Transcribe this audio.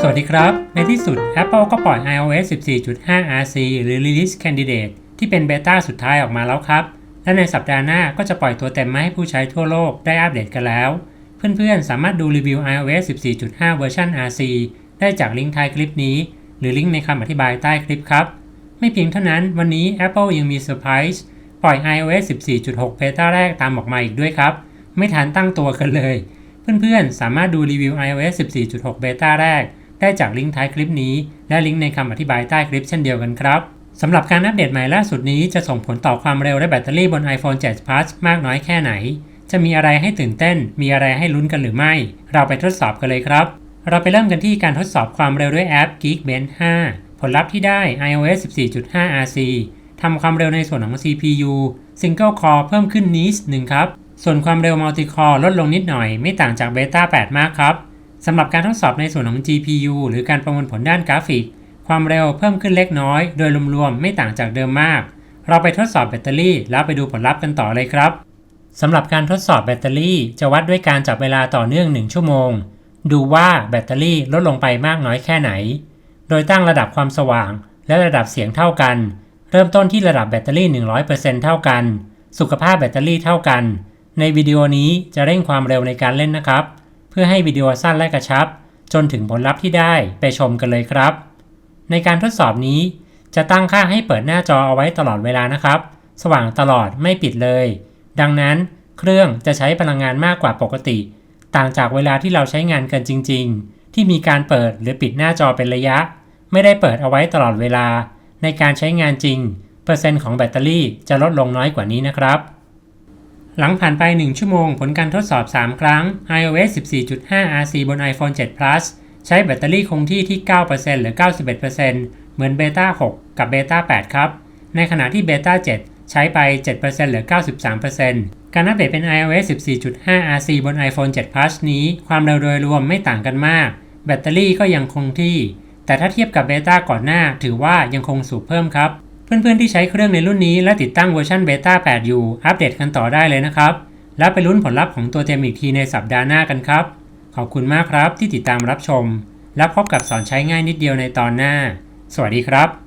สวัสดีครับ ในที่สุด Apple ก็ปล่อย iOS 14.5 RC หรือ Release Candidate ที่เป็นเบต้าสุดท้ายออกมาแล้วครับ และในสัปดาห์หน้าก็จะปล่อยตัวเต็มมาให้ผู้ใช้ทั่วโลกได้อัปเดตกันแล้ว เพื่อนๆ สามารถดูรีวิว iOS 14.5 เวอร์ชัน RC ได้จากลิงก์ท้ายคลิปนี้ หรือลิงก์ในคำอธิบายใต้คลิปครับ ไม่เพียงเท่านั้นวันนี้ Apple ยังมีเซอร์ไพรส์ปล่อย iOS 14.6 เบต้าแรกตามออกมาอีกด้วยครับ ไม่ทันตั้งตัวกันเลย เพื่อนๆ สามารถดูรีวิว iOS 14.6เบต้าแรก ได้จากลิงก์ท้ายคลิปนี้ และลิงก์ในคำอธิบายใต้คลิปเช่นเดียวกันครับสำหรับการอัปเดตใหม่ล่าสุดนี้จะส่งผลต่อความเร็วและแบตเตอรี่บน iPhone 7 Plus มากน้อยแค่ไหน จะมีอะไรให้ตื่นเต้น มีอะไรให้ลุ้นกันหรือไม่ เราไปทดสอบกันเลยครับ เราไปเริ่มกันที่การทดสอบความเร็วด้วยแอป Geekbench 5 ผลลัพธ์ที่ได้ iOS 14.5 RC ทำความเร็วในส่วนของ CPU Single Core เพิ่มขึ้นนิดหนึ่งครับ ส่วนความเร็ว Multi Core ลดลงนิดหน่อย ไม่ต่างจาก Beta 8มากครับสำหรับการทดสอบในส่วนของ GPU หรือการประมวลผลด้านกราฟิก ความเร็วเพิ่มขึ้นเล็กน้อย โดยรวมๆไม่ต่างจากเดิมมาก เราไปทดสอบแบตเตอรี่ แล้วไปดูผลลัพธ์กันต่อเลยครับสำหรับการทดสอบแบตเตอรี่จะวัดด้วยการจับเวลาต่อเนื่อง 1 ชั่วโมง ดูว่าแบตเตอรี่ลดลงไปมากน้อยแค่ไหน โดยตั้งระดับความสว่าง และระดับเสียงเท่ากัน เริ่มต้นที่ระดับแบตเตอรี่ 100%เท่ากัน สุขภาพแบตเตอรี่เท่ากัน ในวิดีโอนี้จะเร่งความเร็วในการเล่นนะครับ เพื่อให้วิดีโอสั้นและกระชับ จนถึงผลลัพธ์ที่ได้ไปชมกันเลยครับ ในการทดสอบนี้ จะตั้งค่าให้เปิดหน้าจอเอาไว้ตลอดเวลานะครับ สว่างตลอดไม่ปิดเลย ดังนั้นเครื่องจะใช้พลังงานมากกว่าปกติ ต่างจากเวลาที่เราใช้งานกันจริง ๆ ที่มีการเปิดหรือปิดหน้าจอเป็นระยะ ไม่ได้เปิดเอาไว้ตลอดเวลา ในการใช้งานจริง เปอร์เซ็นต์ของแบตเตอรี่จะลดลงน้อยกว่านี้นะครับ หลังผ่านไป 1 ชั่วโมง ผลการทดสอบ 3 ครั้ง iOS 14.5 RC บน iPhone 7 Plus ใช้แบตเตอรี่คงที่ที่ 9%หรือ 91%เหมือน Beta 6กับ Beta 8ครับ ในขณะที่ Beta 7ใช้ไป 7%หรือ 93%การอัปเดตเป็น iOS 14.5 RC บน iPhone 7 Plus นี้ ความเร็วโดยรวมไม่ต่างกันมาก แบตเตอรี่ก็ยังคงที่ แต่ถ้าเทียบกับ Beta ก่อนหน้า ถือว่ายังคงสูบเพิ่มครับ เพื่อนๆที่ใช้เครื่องในรุ่นนี้และติดตั้งเวอร์ชันเบต้า8อยู่อัปเดตกันต่อได้เลยนะครับ และไปลุ้นผลลัพธ์ของตัวเต็มอีกทีในสัปดาห์หน้ากันครับ ขอบคุณมากครับที่ติดตามรับชม และพบกับสอนใช้ง่ายนิดเดียวในตอนหน้า สวัสดีครับ